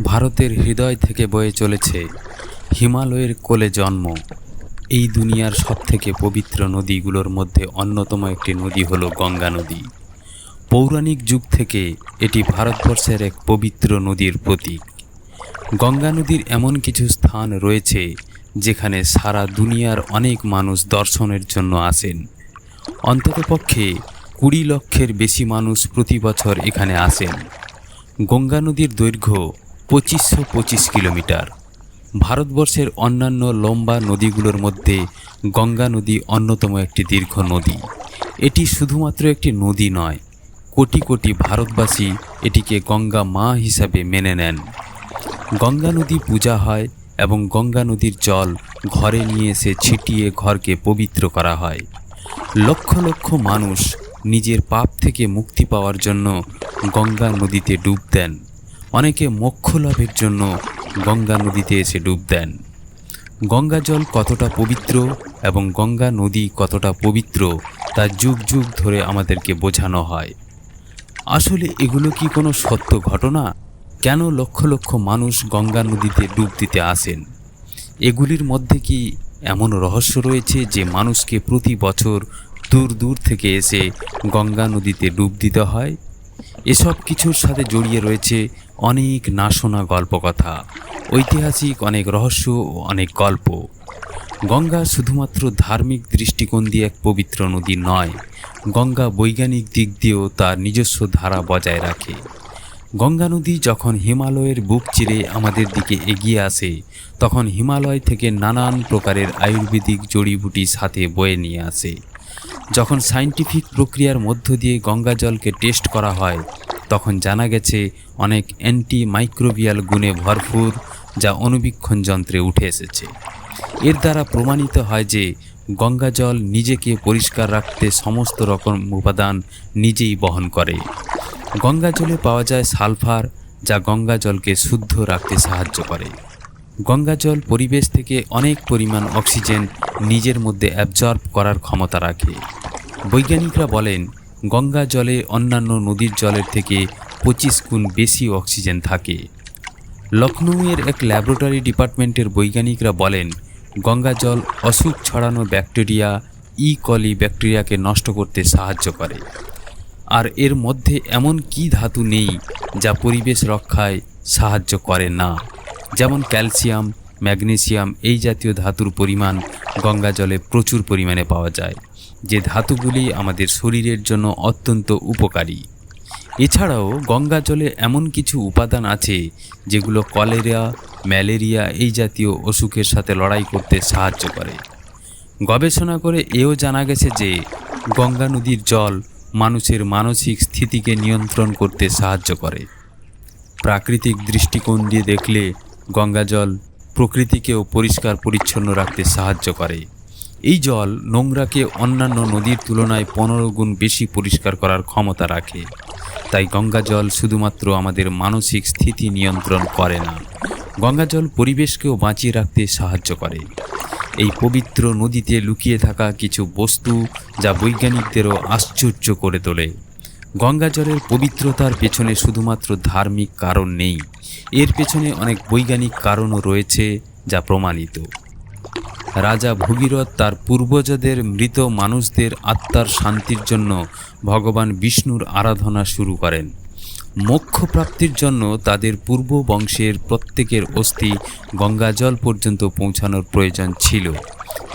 ভারতের হৃদয় থেকে বয়ে চলেছে হিমালয়ের কোলে জন্ম। এই দুনিয়ার সবথেকে পবিত্র নদীগুলোর মধ্যে অন্যতম একটি নদী হলো গঙ্গা নদী। পৌরাণিক যুগ থেকে এটি ভারতবর্ষের এক পবিত্র নদীর প্রতীক। গঙ্গা নদীর এমন কিছু স্থান রয়েছে যেখানে সারা দুনিয়ার অনেক মানুষ দর্শনের জন্য আসেন। অন্ততপক্ষে কুড়ি লক্ষের বেশি মানুষ প্রতি বছর এখানে আসেন। গঙ্গা নদীর দৈর্ঘ্য পঁচিশশো পঁচিশ কিলোমিটার। ভারতবর্ষের অন্যান্য লম্বা নদীগুলোর মধ্যে গঙ্গা নদী অন্যতম একটি দীর্ঘ নদী। এটি শুধুমাত্র একটি নদী নয়, কোটি কোটি ভারতবাসী এটিকে গঙ্গা মা হিসাবে মেনে নেন। গঙ্গা নদী পূজা হয় এবং গঙ্গা নদীর জল ঘরে নিয়ে এসে ছিটিয়ে ঘরকে পবিত্র করা হয়। লক্ষ লক্ষ মানুষ নিজের পাপ থেকে মুক্তি পাওয়ার জন্য গঙ্গা নদীতে ডুব দেন। অনেকে মোক্ষ লাভের জন্য গঙ্গা নদীতে এসে ডুব দেন। গঙ্গা জল কতটা পবিত্র এবং গঙ্গা নদী কতটা পবিত্র তা যুগ যুগ ধরে আমাদেরকে বোঝানো হয়। আসলে এগুলো কি কোনো সত্য ঘটনা? কেন লক্ষ লক্ষ মানুষ গঙ্গা নদীতে ডুব দিতে আসেন? এগুলির মধ্যে কি এমন রহস্য রয়েছে যে মানুষকে প্রতি বছর দূর দূর থেকে এসে গঙ্গা নদীতে ডুব দিতে হয়? এসব কিছুর সাথে জড়িয়ে রয়েছে অনেক না শোনা গল্পকথা, ঐতিহাসিক অনেক রহস্য ও অনেক গল্প। গঙ্গা শুধুমাত্র ধার্মিক দৃষ্টিকোণ দিয়ে এক পবিত্র নদী নয়, গঙ্গা বৈজ্ঞানিক দিক দিয়েও তার নিজস্ব ধারা বজায় রাখে। গঙ্গা নদী যখন হিমালয়ের বুক চিরে আমাদের দিকে এগিয়ে আসে, তখন হিমালয় থেকে নানান প্রকারের আয়ুর্বেদিক জড়িবুটি সাথে বয়ে নিয়ে আসে। যখন সায়েন্টিফিক প্রক্রিয়ার মধ্য দিয়ে গঙ্গা জলকে টেস্ট করা হয় তখন জানা গেছে, অনেক অ্যান্টি মাইক্রোবিয়াল গুণে ভরপুর যা অনুবীক্ষণ যন্ত্রে উঠে এসেছে। এর দ্বারা প্রমাণিত হয় যে গঙ্গা জল নিজেকে পরিষ্কার রাখতে সমস্ত রকম উপাদান নিজেই বহন করে। গঙ্গা জলে পাওয়া যায় সালফার, যা গঙ্গা জলকে শুদ্ধ রাখতে সাহায্য করে। গঙ্গা জল পরিবেশ থেকে অনেক পরিমাণ অক্সিজেন নিজের মধ্যে অ্যাবজর্ব করার ক্ষমতা রাখে। বৈজ্ঞানিকরা বলেন গঙ্গা জলে অন্যান্য নদীর জলের থেকে পঁচিশ গুণ বেশি অক্সিজেন থাকে। লখনৌয়ের এক ল্যাবরেটরি ডিপার্টমেন্টের বৈজ্ঞানিকরা বলেন, গঙ্গা জল অসুখ ছড়ানো ব্যাকটেরিয়া ই কলি ব্যাকটেরিয়াকে নষ্ট করতে সাহায্য করে। আর এর মধ্যে এমন কি ধাতু নেই যা পরিবেশ রক্ষায় সাহায্য করে না? যেমন ক্যালসিয়াম, ম্যাগনেসিয়াম এই জাতীয় ধাতুর পরিমাণ গঙ্গা জলে প্রচুর পরিমাণে পাওয়া যায়। যে ধাতুগুলি আমাদের শরীরের জন্য অত্যন্ত উপকারী। এছাড়াও গঙ্গা জলে এমন কিছু উপাদান আছে যেগুলো কলেরা, ম্যালেরিয়া এই জাতীয় অসুখের সাথে লড়াই করতে সাহায্য করে। গবেষণা করে এও জানা গেছে যে গঙ্গা নদীর জল মানুষের মানসিক স্থিতিকে নিয়ন্ত্রণ করতে সাহায্য করে। প্রাকৃতিক দৃষ্টিকোণ দিয়ে দেখলে গঙ্গা জল প্রকৃতিকেও পরিষ্কার পরিচ্ছন্ন রাখতে সাহায্য করে। এই জল নোংরাকে অন্যান্য নদীর তুলনায় পনেরো গুণ বেশি পরিষ্কার করার ক্ষমতা রাখে। তাই গঙ্গা জল শুধুমাত্র আমাদের মানসিক স্থিতি নিয়ন্ত্রণ করে না গঙ্গা জল পরিবেশকেও বাঁচিয়ে রাখতে সাহায্য করে। এই পবিত্র নদীতে লুকিয়ে থাকা কিছু বস্তু যা বৈজ্ঞানিকদেরও আশ্চর্য করে তোলে। গঙ্গা জলের পবিত্রতার পেছনে শুধুমাত্র ধার্মিক কারণ নেই, এর পেছনে অনেক বৈজ্ঞানিক কারণও রয়েছে যা প্রমাণিত। রাজা ভগীরথ তার পূর্বজদের মৃত মানুষদের আত্মার শান্তির জন্য ভগবান বিষ্ণুর আরাধনা শুরু করেন। মোক্ষ প্রাপ্তির জন্য তাদের পূর্ব বংশের প্রত্যেকের অস্থি গঙ্গাজল পর্যন্ত পৌঁছানোর প্রয়োজন ছিল।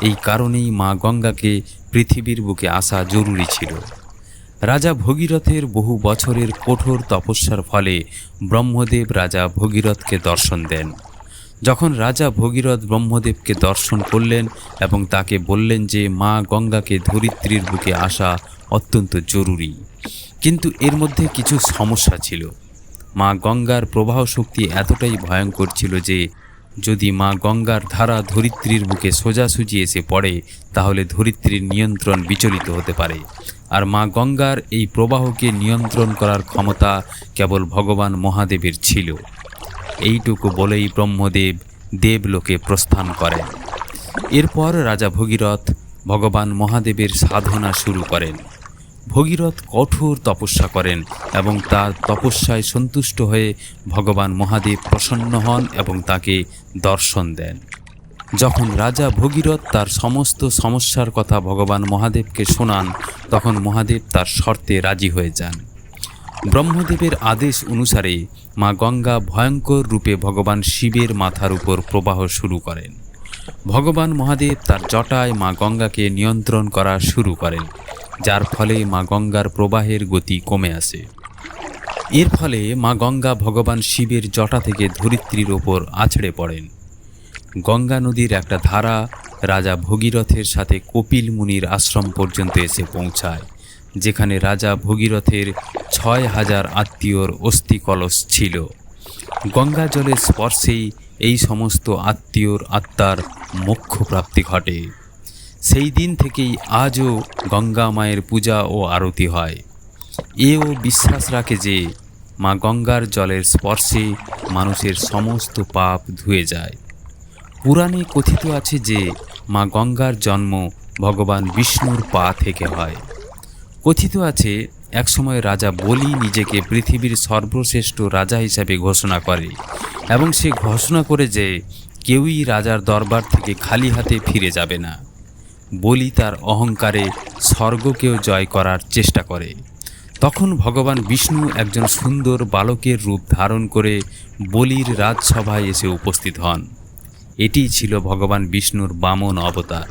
এই কারণেই মা গঙ্গাকে পৃথিবীর বুকে আসা জরুরি ছিল। রাজা ভগীরথের বহু বছরের কঠোর তপস্যার ফলে ব্রহ্মদেব রাজা ভগীরথকে দর্শন দেন। যখন রাজা ভগীরথ ব্রহ্মদেবকে দর্শন করলেন এবং তাকে বললেন যে, মা গঙ্গাকে ধরিত্রীর বুকে আসা অত্যন্ত জরুরি। কিন্তু এর মধ্যে কিছু সমস্যা ছিল। মা গঙ্গার প্রবাহ শক্তি এতটাই ভয়ঙ্কর ছিল যে, যদি মা গঙ্গার ধারা ধরিত্রীর বুকে সোজাসুজি এসে পড়ে, তাহলে ধরিত্রীর নিয়ন্ত্রণ বিচলিত হতে পারে। আর মা গঙ্গার এই প্রবাহকে নিয়ন্ত্রণ করার ক্ষমতা কেবল ভগবান মহাদেবের ছিল। এইটুকু বলেই ব্রহ্মদেব দেবলোকে প্রস্থান করেন। এরপর রাজা ভগীরথ ভগবান মহাদেবের সাধনা শুরু করেন। ভগীরথ কঠোর তপস্যা করেন এবং তার তপস্যায় সন্তুষ্ট হয়ে ভগবান মহাদেব প্রসন্ন হন এবং তাকে দর্শন দেন। যখন রাজা ভগীরথ তার সমস্ত সমস্যার কথা ভগবান মহাদেবকে শোনান, তখন মহাদেব তার শর্তে রাজি হয়ে যান। ব্রহ্মদেবের আদেশ অনুসারে মা গঙ্গা ভয়ঙ্কর রূপে ভগবান শিবের মাথার উপর প্রবাহ শুরু করেন। ভগবান মহাদেব তার জটায় মা গঙ্গাকে নিয়ন্ত্রণ করা শুরু করেন, যার ফলে মা গঙ্গার প্রবাহের গতি কমে আসে। এর ফলে মা গঙ্গা ভগবান শিবের জটা থেকে ধরিত্রীর ওপর আছড়ে পড়েন। গঙ্গা নদীর একটা ধারা রাজা ভগীরথের সাথে কপিল মুনির আশ্রম পর্যন্ত এসে পৌঁছায়। যেখানে রাজা ভগীরথের ছয় হাজার আত্মীয়র অস্থি কলস ছিল। গঙ্গা জলের স্পর্শেই এই সমস্ত আত্মীয়র আত্মার মোক্ষ প্রাপ্তি ঘটে। সেই দিন থেকেই আজও গঙ্গা মায়ের পূজা ও আরতি হয়। এও বিশ্বাস রাখে যে, মা গঙ্গার জলের স্পর্শে মানুষের সমস্ত পাপ ধুয়ে যায়। পুরাণে কথিত আছে যে, মা গঙ্গার জন্ম ভগবান বিষ্ণুর পা থেকে হয়। কথিত আছে, একসময় রাজা বলি নিজেকে পৃথিবীর সর্বশ্রেষ্ঠ রাজা হিসাবে ঘোষণা করে এবং সে ঘোষণা করে যে কেউই রাজার দরবার থেকে খালি হাতে ফিরে যাবে না। বলি তার অহংকারে স্বর্গকেও জয় করার চেষ্টা করে। তখন ভগবান বিষ্ণু একজন সুন্দর বালকের রূপ ধারণ করে বলির রাজসভায় এসে উপস্থিত হন। এটিই ছিল ভগবান বিষ্ণুর বামন অবতার।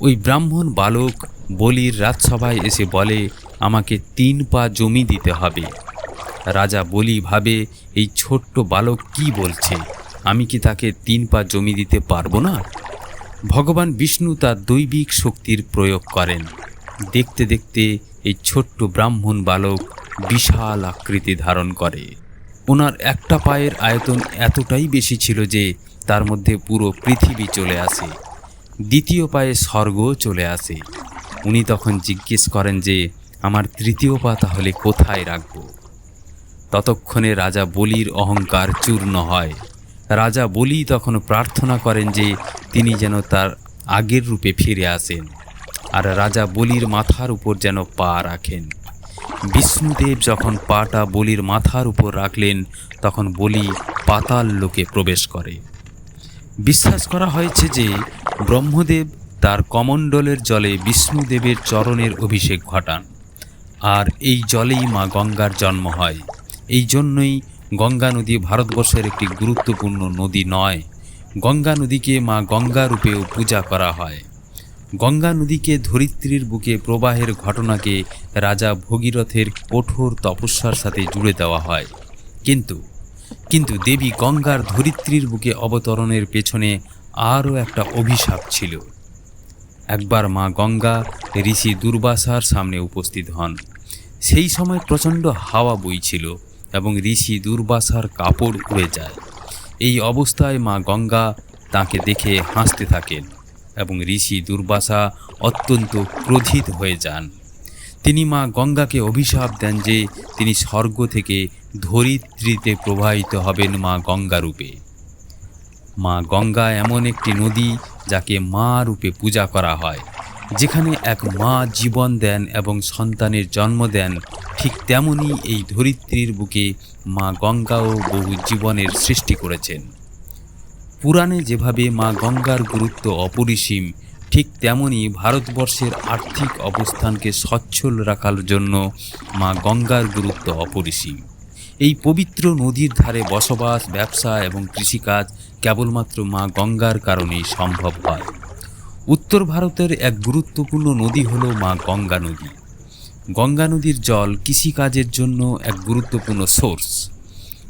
ওই ব্রাহ্মণ বালক বলির রাজসভায় এসে বলে, আমাকে তিন পা জমি দিতে হবে। রাজা বলি ভাবে, এই ছোট্ট বালক কি বলছে? আমি কি তাকে তিন পা জমি দিতে পারব না? ভগবান বিষ্ণু তার দৈবিক শক্তির প্রয়োগ করেন। দেখতে দেখতে এই ছোট্ট ব্রাহ্মণ বালক বিশাল আকৃতি ধারণ করে। ওনার একটা পায়ের আয়তন এতটাই বেশি ছিল যে তার মধ্যে পুরো পৃথিবী চলে আসে। দ্বিতীয় পায়ে স্বর্গ চলে আসে। উনি তখন জিজ্ঞেস করেন যে, আমার তৃতীয় পা তাহলে কোথায় রাখব? ততক্ষণে রাজা বলির অহংকার চূর্ণ হয়। রাজা বলি তখন প্রার্থনা করেন যে, তিনি যেন তার আগের রূপে ফিরে আসেন আর রাজা বলির মাথার উপর যেন পা রাখেন। বিষ্ণুদেব যখন পাটা বলির মাথার উপর রাখলেন, তখন বলি পাতাল লোকে প্রবেশ করে। বিশ্বাস করা হয়েছে যে ব্রহ্মদেব তার কমণ্ডলের জলে বিষ্ণুদেবের চরণের অভিষেক ঘটান। আর এই জলেই মা গঙ্গার জন্ম হয়। এই জন্যই গঙ্গা নদী ভারতবর্ষের একটি গুরুত্বপূর্ণ নদী নয়। গঙ্গা নদীকে মা গঙ্গা রূপেও পূজা করা হয়। গঙ্গা নদীকে ধরিত্রীর বুকে প্রবাহের ঘটনাকে রাজা ভগীরথের কঠোর তপস্যার সাথে জুড়ে দেওয়া হয়। কিন্তু কিন্তু দেবী গঙ্গার ধরিত্রীর বুকে অবতরণের পেছনে আরও একটা অভিশাপ ছিল। একবার মা গঙ্গা, ঋষি দুর্বাসার সামনে উপস্থিত হন। সেই সময় প্রচণ্ড হাওয়া বইছিল এবং ঋষি দুর্বাসার কাপড় উড়ে যায়। এই অবস্থায় মা গঙ্গা তাকে দেখে হাসতে থাকেন এবং ঋষি দুর্বাসা অত্যন্ত ক্রোধিত হয়ে যান। তিনি মা গঙ্গাকে অভিশাপ দেন যে তিনি স্বর্গ থেকে ধরিত্রীতে প্রবাহিত হবেন মা গঙ্গা রূপে মা গঙ্গা এমন একটি নদী যাকে মা রূপে পূজা করা হয়, যেখানে এক মা জীবন দেন এবং সন্তানের জন্ম দেন, ঠিক তেমনি এই ধরিত্রীর বুকে মা গঙ্গাও বহু জীবনের সৃষ্টি করেছেন। পুরাণে যেভাবে মা গঙ্গার গুরুত্ব অপরিসীম, ঠিক তেমনি ভারতবর্ষের আর্থিক অবস্থানকে সচ্ছল রাখার জন্য মা গঙ্গার গুরুত্ব অপরিসীম। এই পবিত্র নদীর ধারে বসবাস, ব্যবসা এবং কৃষিকাজ কেবলমাত্র মা গঙ্গার কারণেই সম্ভব হয়। উত্তর ভারতের এক গুরুত্বপূর্ণ নদী হল মা গঙ্গা নদী। গঙ্গা নদীর জল কৃষিকাজের জন্য এক গুরুত্বপূর্ণ সোর্স।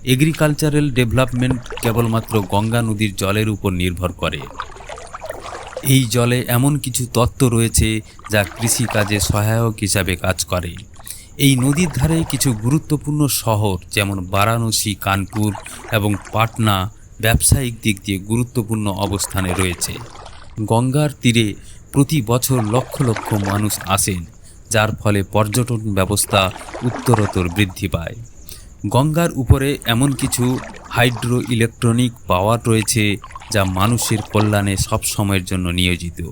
এগ্রিকালচারাল ডেভেলপমেন্ট কেবলমাত্র গঙ্গা নদীর জলের উপর নির্ভর করে। এই জলে এমন কিছু তত্ত্ব রয়েছে যা কৃষিকাজে সহায়ক হিসাবে কাজ করে। এই নদীর ধারে কিছু গুরুত্বপূর্ণ শহর যেমন বারাণসী, কানপুর এবং পাটনা ব্যবসায়িক দিক দিয়ে গুরুত্বপূর্ণ অবস্থানে রয়েছে। গঙ্গার তীরে প্রতি বছর লক্ষ লক্ষ মানুষ আসেন, যার ফলে পর্যটন ব্যবস্থা উত্তরোত্তর বৃদ্ধি পায়। গঙ্গার উপরে এমন কিছু হাইড্রো ইলেকট্রনিক পাওয়ার রয়েছে, যা মানুষের কল্যাণে সব সময়ের জন্য নিয়োজিত।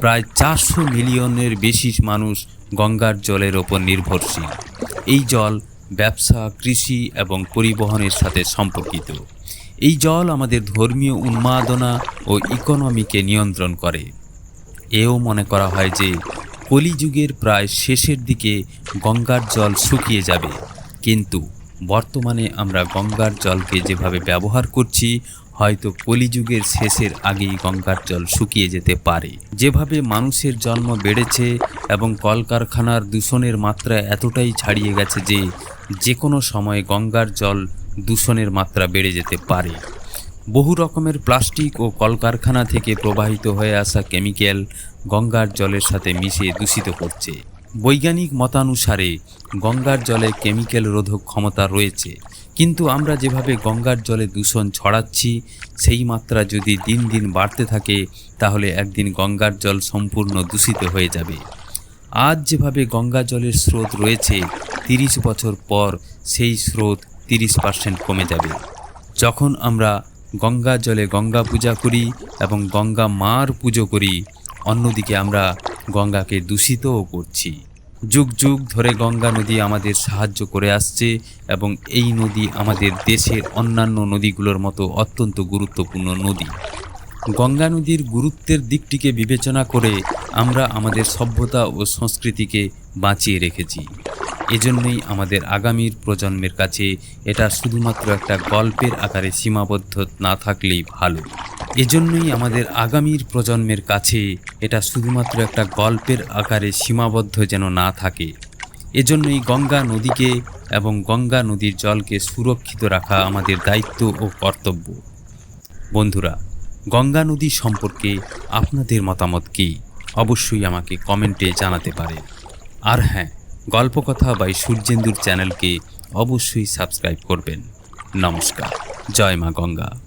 প্রায় চারশো মিলিয়নের বেশি মানুষ গঙ্গার জলের ওপর নির্ভরশীল। এই জল ব্যবসা, কৃষি এবং পরিবহনের সাথে সম্পর্কিত। এই জল আমাদের ধর্মীয় উন্মাদনা ও ইকোনমিকে নিয়ন্ত্রণ করে। এও মনে করা হয় যে, কলিযুগের প্রায় শেষের দিকে গঙ্গার জল শুকিয়ে যাবে। কিন্তু বর্তমানে আমরা গঙ্গার জলকে যেভাবে ব্যবহার করছি, হয়তো কলিযুগের শেষের আগেই গঙ্গার জল শুকিয়ে যেতে পারে। যেভাবে মানুষের জন্ম বেড়েছে এবং কলকারখানার দূষণের মাত্রা এতটাই ছাড়িয়ে গেছে যে যে কোনো সময় গঙ্গার জল দূষণের মাত্রা বেড়ে যেতে পারে। বহু রকমের প্লাস্টিক ও কলকারখানা থেকে প্রবাহিত হয়ে আসা কেমিক্যাল গঙ্গার জলের সাথে মিশে দূষিত করছে। বৈজ্ঞানিক মতানুসারে গঙ্গার জলে কেমিক্যাল রোধক ক্ষমতা রয়েছে। কিন্তু আমরা যেভাবে গঙ্গার জলে দূষণ ছড়াচ্ছি, সেই মাত্রা যদি দিন দিন বাড়তে থাকে, তাহলে একদিন গঙ্গার জল সম্পূর্ণ দূষিত হয়ে যাবে। আজ যেভাবে গঙ্গা জলের স্রোত রয়েছে, তিরিশ বছর পর সেই স্রোত তিরিশ পার্সেন্ট কমে যাবে। যখন আমরা গঙ্গা জলে গঙ্গা পূজা করি এবং গঙ্গা মার পুজো করি, অন্যদিকে আমরা গঙ্গাকে দূষিতও করছি। যুগ যুগ ধরে গঙ্গা নদী আমাদের সাহায্য করে আসছে এবং এই নদী আমাদের দেশের অন্যান্য নদীগুলোর মতো অত্যন্ত গুরুত্বপূর্ণ নদী। গঙ্গা নদীর গুরুত্বের দিকটিকে বিবেচনা করে আমরা আমাদের সভ্যতা ও সংস্কৃতিকে বাঁচিয়ে রেখেছি। এজন্যই আমাদের আগামীর প্রজন্মের কাছে এটা শুধুমাত্র একটা গল্পের আকারে সীমাবদ্ধ না থাকলেই ভালো। এজন্যই আমাদের আগামীর প্রজন্মের কাছে এটা শুধুমাত্র একটা গল্পের আকারে সীমাবদ্ধ যেন না থাকে। এজন্যই গঙ্গা নদীকে এবং গঙ্গা নদীর জলকে সুরক্ষিত রাখা আমাদের দায়িত্ব ও কর্তব্য। বন্ধুরা গঙ্গা নদী সম্পর্কে আপনাদের মতামত কী? অবশ্যই আমাকে কমেন্টে জানাতে পারে আর হ্যাঁ গল্পকথা বাই সূর্যেন্দুর চ্যানেলকে অবশ্যই সাবস্ক্রাইব করবেন। নমস্কার, জয় মা গঙ্গা।